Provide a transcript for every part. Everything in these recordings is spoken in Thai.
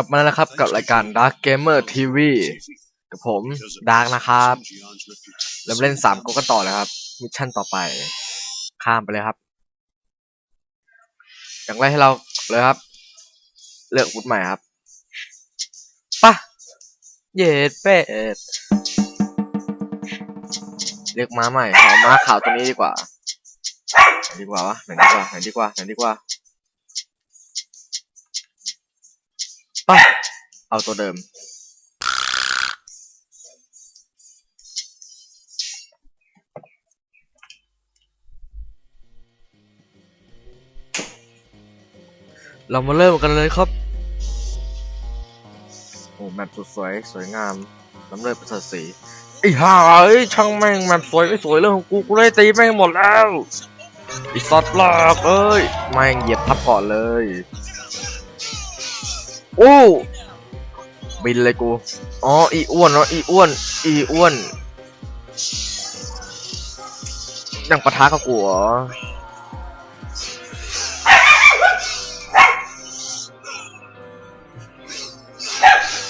ลับมาแล้วครับกับรายการ Dark Gamer TV กับผมดาร์กนะครับเริ่มเล่นสามก๊กกันต่อเลยครับ มิชชั่นต่อไป ข้ามไปเลยครับ อย่างแรกให้เราเลยครับ เลือกวุธใหม่ครับปะเย็ดเป็ดเลือกม้าใหม่ขอม้าขาวตัวนี้ดีกว่าไหนดีกว่าวะไหนดีกว่าไหนดีกว่าไหนดีกว่า ปะเอาตัวเดิม เรามาเริ่มกันเลยครับ โอ้แมปสุดสวย สวยงามน้ำเลือดประเสริฐสีไอ้ห่าเอ้ยช่างแม่งแมปสวยไม่สวยเรื่องของกูกูได้ตีแม่งหมดแล้วไอ้สัตว์หลอกเอ้ยแม่งเหยียบทับก่อนเลย โอ้บินเลยกู อ๋อ อีอ้วนเนาะ อีอ้วน อีอ้วนยังปะทะกับกูเหรอ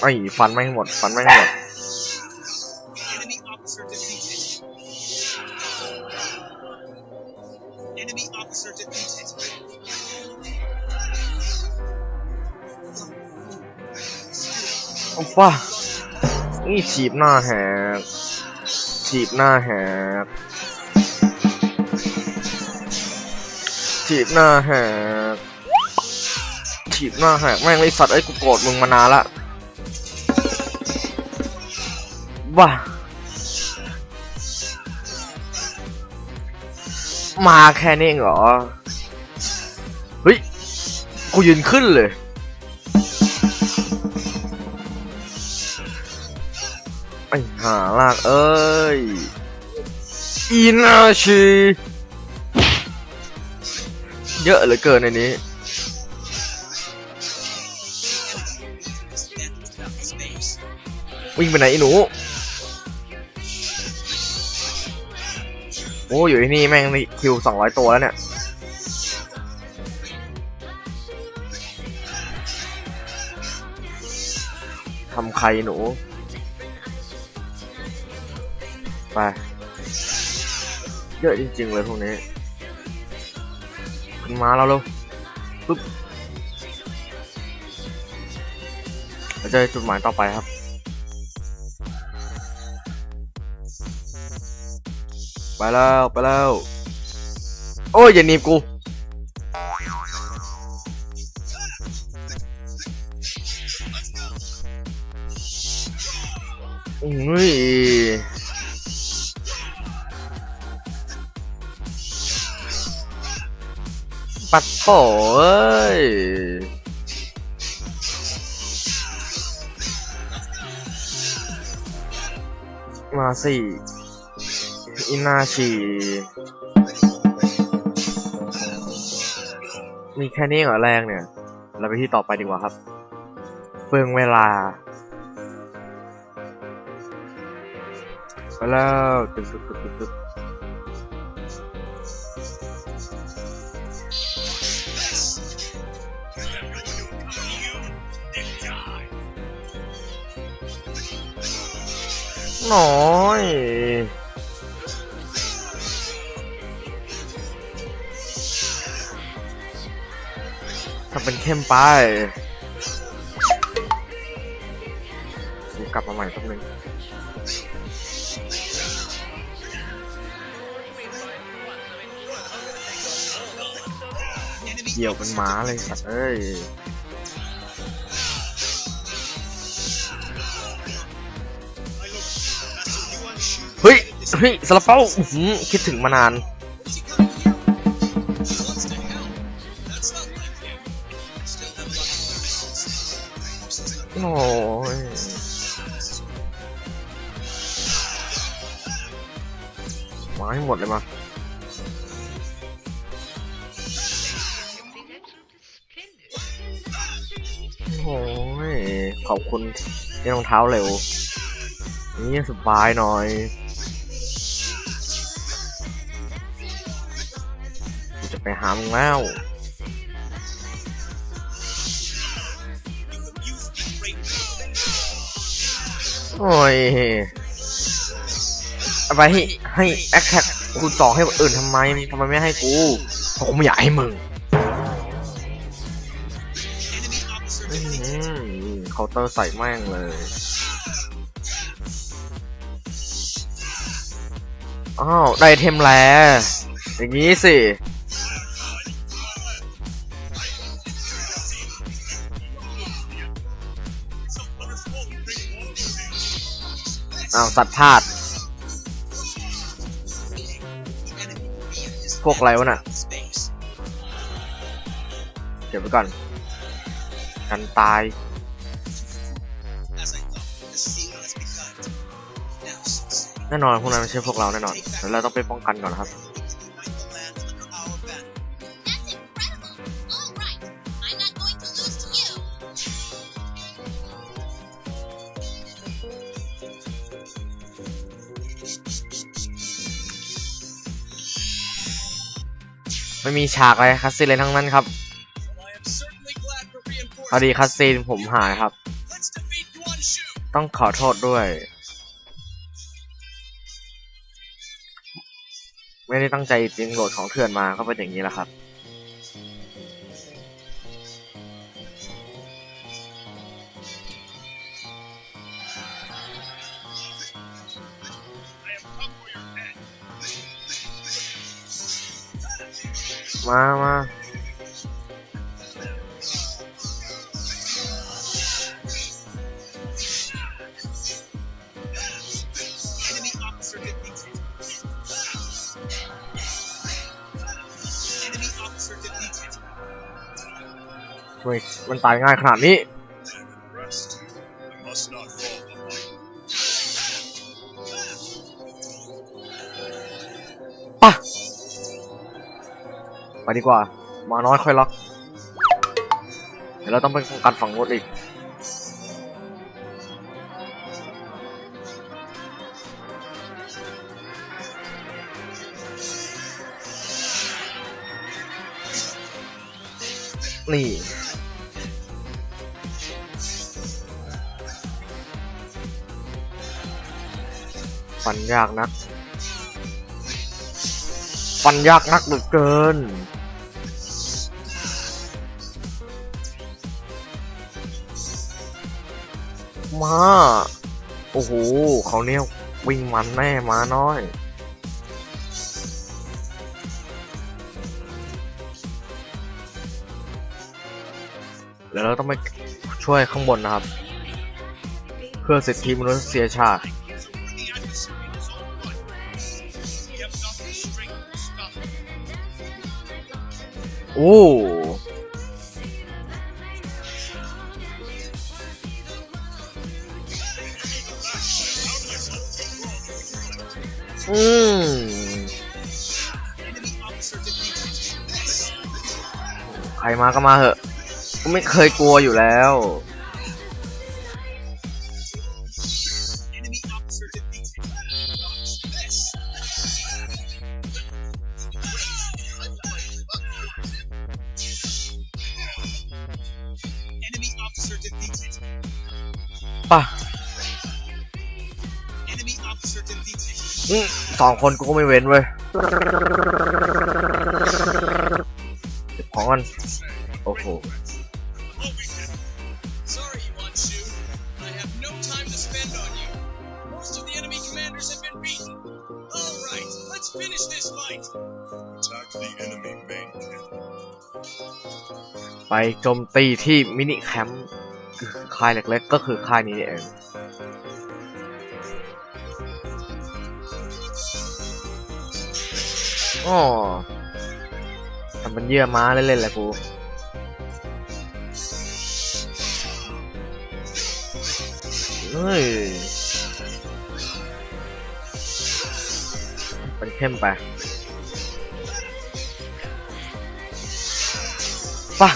ไอ้ฟันไม่งหมด ฟันไม่งหมด Enemy officer defeated. โอ้ป้านี่ฉีบหน้าแหกฉีบหน้าแหกฉีบหน้าแหกฉีบหน้าแหกแม่งไอสัตว์ไอ้กูโกรธมึงมานานละว้ามาแค่นี้เหรอ เฮ้ย กูยืนขึ้นเลย หาลากเอ้ยอีนาชีเยอะเหลือเกินในนี้ วิ่งไปไหนไอ้หนู โอ้อยู่ที่นี่แม่งนี่คิวสองร้อยตัวแล้วเนี่ยทำใครหนู ไป เยอะจริง ๆ เลยพวกนี้ขึ้นมาแล้วเร็วปึ๊บเราจะจุดหมายต่อไปครับ ไปแล้ว ไปแล้ว โอ้ยอย่าหนีบกูอุ้ย ปัดโถเอ้ยมาสิอินาชีมีแค่นี้เหรอแรงเนี่ย เราไปที่ต่อไปดีกว่าครับ เฟืองเวลาไปแล้วตึ๊บตึ๊บตึ๊บตึ๊บ น้อยทำเป็นเข้มไปกูกลับมาใหม่แป๊บนึงเกี่ยวเป็นหม้าเลยสัตว์เอ้ย เฮ้ยเฮ้ยสลับเปาอื้อหือคิดถึงมานาน โอ้ยมาให้หมดเลยมา โอ้ย ขอบคุณที่รองเท้าเร็ว นี่สบายหน่อย จะไปหามึงแล้วโอ้ยเอาไปให้ให้แอคแท็กคูณสอให้คนอื่นทำไมทำไมไม่ให้กูเพราะกูไม่อยากให้มึงเคาน์เตอร์ใส่แม่งเลยอ้าว ได้เทมแล้วอย่างนี้สิ สัตว์พลาดพวกอะไรวะน่ะ Space. เก็บไว้ก่อน กันตาย แน่นอนพวกนั้นไม่ใช่พวกเราแน่นอนแต่เราต้องไปป้องกันก่อนนะครับ ไม่มีฉากอะไรคัสซีนเลยทั้งนั้นครับพอดีคัสซีนผมหายครับ ต้องขอโทษด้วย ไม่ได้ตั้งใจจริงโหลดของเถื่อนมาก็เป็นอย่างนี้แหละครับ มามาทว้ยมันตายง่ายขนาดนี้ ไปดีกว่า มาน้อยค่อยล็อก เดี๋ยวเราต้องไปป้องกันฝั่งรถอีก นี่ฟันยากนัก ฟันยากนักเหลือเกิน มา โอ้โห เขาเนี่ยวิ่งมันแน่มาน้อยแล้วเราต้องไปช่วยข้างบนนะครับ เพื่อสิทธิมนุษยชาติ He is อืมใครมาก็มาเหอะ กูไม่เคยกลัวอยู่แล้ว สองคนกูก็ไม่เว้นเว้ยเก็บของกันโอ้โห Sorry, Yuan Shu. I have no time to spend on you. Most of the enemy commanders have been beaten. All right, let's finish this fight. Attack the enemy main camp. ไปโจมตีที่มินิแคมป์คือค่ายเล็กๆ ก็คือค่ายนี้เอง อ๋อทำเป็นเยื่อม้าเล่นๆแหละกูเฮ้ยเป็นเข้มไปป่ะ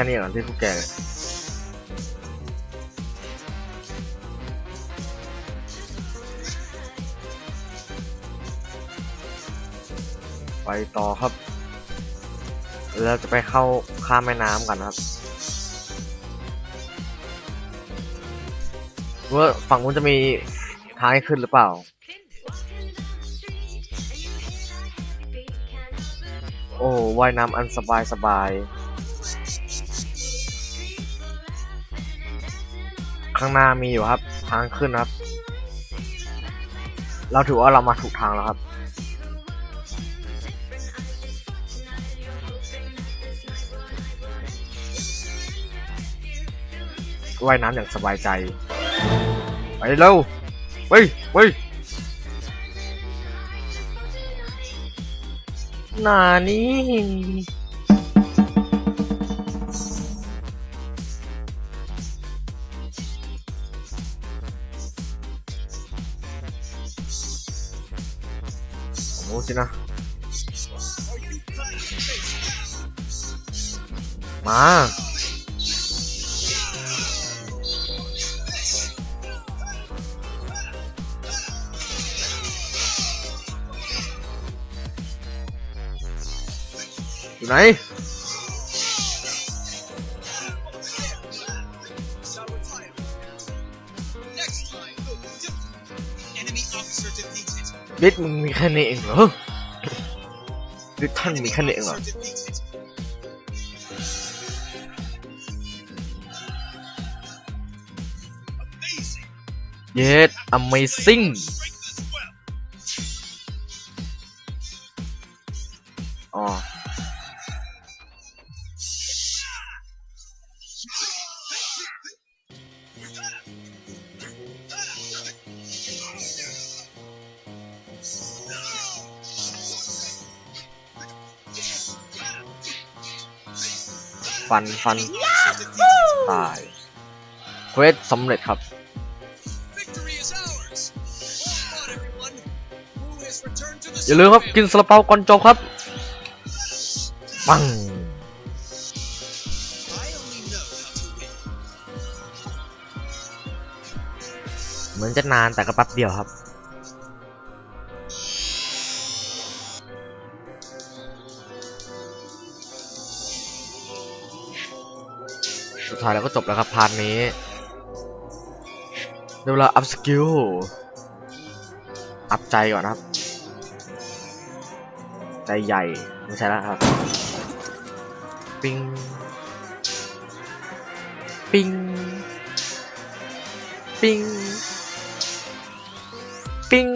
ค่นี้เหรอที่พวกแก่ไปต่อครับ เราจะไปเข้าข้ามแม่น้ำกันนครับว่าฝั่งนู้นจะมีทางให้ขึ้นหรือเปล่าโอ้ว่ายน้ำอันสบายสบาย ข้างหน้ามีอยู่ครับ ทางขึ้นครับ เราถือว่าเรามาถูกทางแล้วครับ ว่ายน้ำอย่างสบายใจ ไปเร็วไปไปหนานี้ โอ้สิน เบสมึงมีคะแนนเองเหรอดิท่านมีคะแนนเองเหรอเย็ด amazing ฟันฟันตายเควสสำเร็จครับ Victory is ours. Hold on, everyone. Who has returned to the อย่าลืมครับกินซาลาเปาก่อนจบครับ ปัง I only know how to win. เหมือนจะนานแต่ก็แป๊บเดียวครับ สุดท้ายแล้วก็จบแล้วครับพาร์ทนี้เดี๋ยวเราอัพสกิลอัพใจก่อนครับ ใจใหญ่ ไม่ใช่แล้วครับ ปิง ปิง ปิง ปิง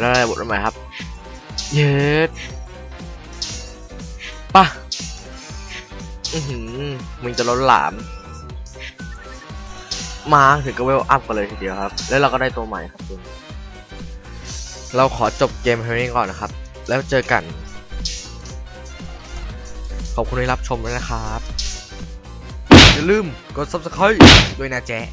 แล้วอะไรบทใหม่ครับ เย็ดปะ อือหือมึงจะล้นหลาม มาถึงก็เวลอัพกันเลยทีเดียวครับ แล้วเราก็ได้ตัวใหม่ครับคุณเราขอจบเกมเท่านี้ก่อนนะครับ แล้วเจอกัน ขอบคุณที่รับชมด้วยนะครับ อย่าลืมกด subscribe ด้วยนะแจ๊ะ